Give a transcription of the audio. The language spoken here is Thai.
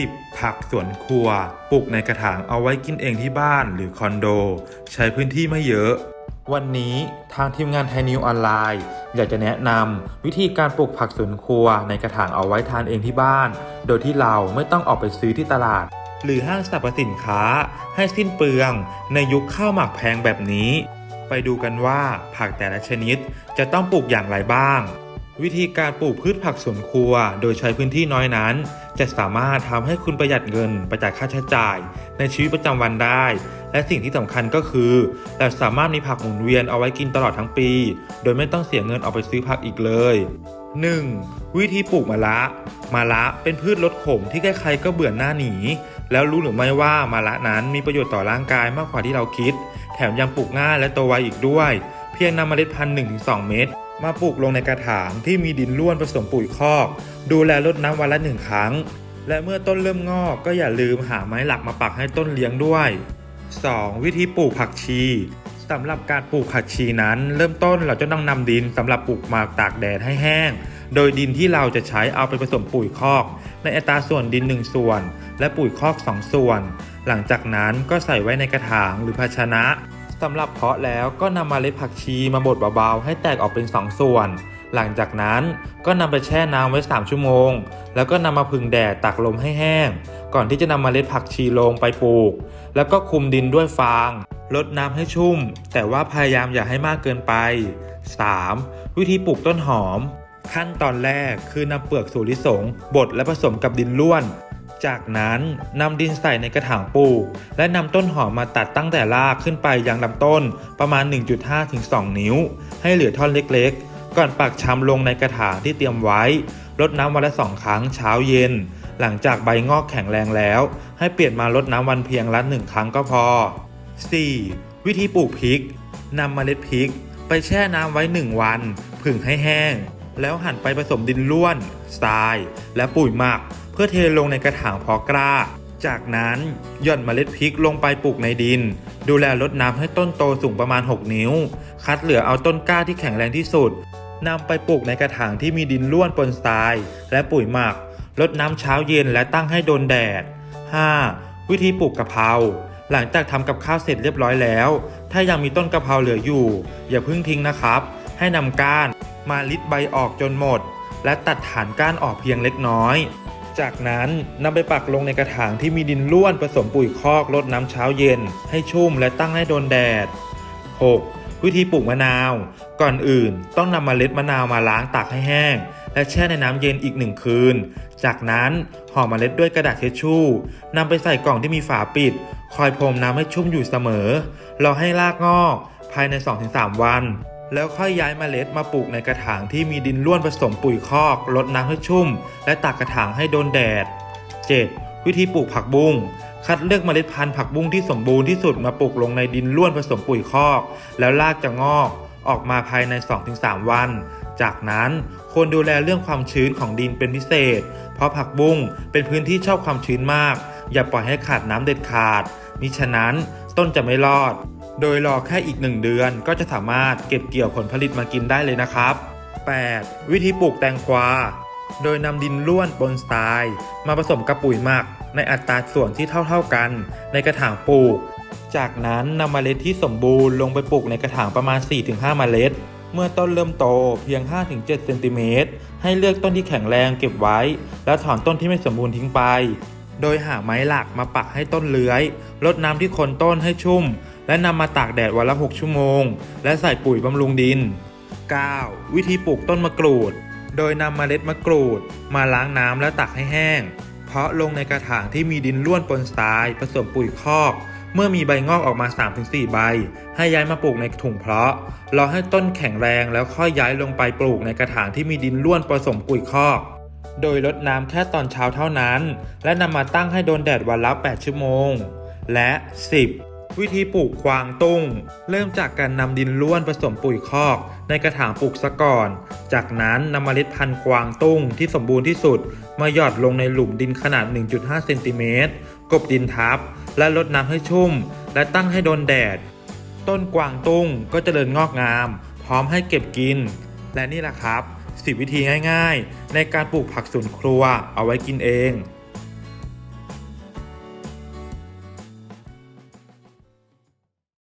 10. ผักสวนครัว ปลูกในกระถางเอาไว้กินเองที่บ้านหรือคอนโด ใช้พื้นที่ไม่เยอะ วันนี้ทางทีมงานไทยนิวออนไลน์อยากจะแนะนำวิธีการปลูกผักสวนครัวในกระถางเอาไว้ทานเองที่บ้าน โดยที่เราไม่ต้องออกไปซื้อที่ตลาด หรือห้างสรรพสินค้า ให้สิ้นเปลืองในยุคข้าวหมักแพงแบบนี้ ไปดูกันว่าผักแต่ละชนิดจะต้องปลูกอย่างไรบ้าง วิธีการปลูกพืชผักสวนครัว โดยใช้พื้นที่น้อยนั้น จะสามารถทำให้คุณประหยัดเงินประหยัดค่าใช้จ่าย ในชีวิตประจำวันได้ และสิ่งที่สำคัญก็คือเราสามารถมีผักหมุนเวียนเอาไว้กินตลอดทั้งปี โดยไม่ต้องเสียเงินออกไปซื้อผักอีกเลย 1. วิธีปลูกมะละมะละเป็นพืชลดขมที่ใครๆก็เบื่อหน้าหนี แล้วรู้หรือไม่ว่ามะละนั้นมีประโยชน์ต่อร่างกายมากกว่าที่เราคิด แถมยังปลูกง่ายและโตไวอีกด้วย เพียงนำเมล็ดพันธุ์1-2 เม็ด มาปลูกลงในกระถางที่มีดินร่วนผสมปุ๋ยคอก ดูแลรดน้ำวันละหนึ่งครั้ง และเมื่อต้นเริ่มงอกก็อย่าลืมหาไม้หลักมาปักให้ต้นเลี้ยงด้วย 2. วิธีปลูกผักชีสำหรับการปลูกผักชีนั้น เริ่มต้นเราจะต้องนำดินสำหรับปลูกหมากตากแดดให้แห้ง โดยดินที่เราจะใช้เอาไปผสมปุ๋ยคอก ในอัตราส่วนดิน 1 ส่วน และปุ๋ยคอก 2 ส่วน หลังจากนั้นก็ใส่ไว้ในกระถางหรือภาชนะ สำหรับเพาะแล้วก็นำมาเมล็ดผักชีมาบดเบาๆ ให้แตกออกเป็น 2 ส่วน หลังจากนั้นก็นำไปแช่น้ำไว้ 3 ชั่วโมง แล้วก็นำมาพึ่งแดดตากลมให้แห้ง ก่อนที่จะนำมาเมล็ดผักชีลงไปปลูก แล้วก็คลุมดินด้วยฟาง ลดน้ำให้ชุ่ม แต่ว่าพยายามอย่าให้มากเกินไป 3. วิธีปลูกต้นหอม ขั้นตอนแรกคือนำเปลือกถั่วลิสงบดและผสมกับดินร่วน จากนั้นนำดินใส่ในกระถางปลูก และนำต้นหอมมาตัดตั้งแต่รากขึ้นไปยังลำต้นประมาณ 1.5ถึง2นิ้ว ให้เหลือท่อนเล็กๆ ก่อนปักชำลงในกระถางที่เตรียมไว้รดน้ำวันละสองครั้งเช้าเย็น หลังจากใบงอกแข็งแรงแล้ว ให้เปลี่ยนมารดน้ำวันเพียงละหนึ่งครั้งก็พอ 4. วิธีปลูกพริกนำเมล็ดพริก ไปแช่น้ำไว้ 1 วัน ผึ่งให้แห้ง แล้วหั่นไปผสมดินร่วนทราย และปุ๋ยหมัก เพื่อเทลงในกระถางเพอกล้า จากนั้นหย่อนเมล็ดพริกลงไปปลูกในดิน ดูแลรดน้ำให้ต้นโตสูงประมาณ 6 นิ้ว คัดเหลือเอาต้นกล้าที่แข็งแรงที่สุดนำไปปลูกในกระถางที่มีดินร่วนปนทราย และปุ๋ยหมักรดน้ำเช้าเย็นและตั้งให้โดนแดด 5. วิธีปลูกกะเพราหลังจากทำกับข้าวเสร็จเรียบร้อยแล้ว ถ้ายังมีต้นกะเพราเหลืออยู่ อย่าเพิ่งทิ้งนะครับ ให้นำก้านมาลิดใบออกจนหมด และตัดฐานก้านออกเพียงเล็กน้อย จากนั้นนำไปปักลงในกระถางที่มีดินร่วนผสมปุ๋ยคอกรดน้ำเช้าเย็น ให้ชุ่มและตั้งให้โดนแดด 6. วิธีปลูกมะนาว ก่อนอื่นต้องนำมเมล็ดมะนาวมาล้างตากให้แห้ง และแช่ในน้ำเย็นอีกหนึ่งคืน จากนั้นห่อมเมล็ดด้วยกระดาษเทชชู่นำไปใส่กล่องที่มีฝาปิด คอยพรมน้ำให้ชุ่มอยู่เสมอรอให้รากงอก ภายใน 2-3 วัน แล้วค่อยย้ายเมล็ดมาปลูกในกระถางที่มีดินร่วนผสมปุ๋ยคอกรดน้ำให้ชุ่ม และตากกระถางให้โดนแดด 7. วิธีปลูกผักบุ้งคัดเลือกเมล็ดพันธุ์ผักบุ้งที่สมบูรณ์ที่สุดมาปลูกลงในดินร่วนผสมปุ๋ยคอก แล้วรากจะงอกออกมาภายใน 2-3 วัน จากนั้นควรดูแลเรื่องความชื้นของดินเป็นพิเศษ เพราะผักบุ้งเป็นพื้นที่ชอบความชื้นมาก อย่าปล่อยให้ขาดน้ำเด็ดขาดมิฉะนั้นต้นจะไม่รอด โดยรอแค่อีกหนึ่งเดือนก็จะสามารถเก็บเกี่ยวผลผลิตมากินได้เลยนะครับ 8. วิธีปลูกแตงกวา โดยนำดินร่วนปนทราย มาผสมกับปุ๋ยหมัก ในอัตราส่วนที่เท่าๆกัน ในกระถางปลูก จากนั้นนำเมล็ดที่สมบูรณ์ลงไปปลูกในกระถางประมาณ 4-5 เมล็ด เมื่อต้นเริ่มโตเพียง 5-7 เซนติเมตร ให้เลือกต้นที่แข็งแรงเก็บไว้ แล้วถอนต้นที่ไม่สมบูรณ์ทิ้งไป โดยหาไม้หลักมาปักให้ต้นเลื้อยรดน้ำที่คนต้นให้ชุ่ม และนำมาตากแดดวันละ 6 ชั่วโมง และใส่ปุ๋ยบำรุงดิน 9. วิธีปลูกต้นมะกรูด โดยนำมเมล็ดมะกรูด มาล้างน้ำและตักให้แห้ง เพาะลงในกระถางที่มีดินร่วนปนทรายผสมปุ๋ยคอก เมื่อมีใบงอกออกมา 3-4 ใบ ให้ย้ายมาปลูกในถุงเพาะ รอให้ต้นแข็งแรงแล้วค่อยย้ายลงไปปลูกในกระถางที่มีดินร่วนผสมปุ๋ยคอกโดยลดน้ำแค่ตอนเช้าเท่านั้น และนำมาตั้งให้โดนแดดวันละ 8 ชั่วโมง และ 10 วิธีปลูกกวางตุ้ง เริ่มจากการนำดินร่วนผสมปุ๋ยคอก ในกระถางปลูกซะก่อน จากนั้นนำเมล็ดพันธุ์กวางตุ้งที่สมบูรณ์ที่สุด มาหยอดลงในหลุมดินขนาด 1.5 เซนติเมตรกบดินทับ และรดน้ำให้ชุ่ม และตั้งให้โดนแดด ต้นกวางตุ้งก็จเจริญงอกงาม พร้อมให้เก็บกิน และนี่แหละครับ 10 วิธีง่าย ๆ ในการปลูกผักสวนครัวเอาไว้กินเอง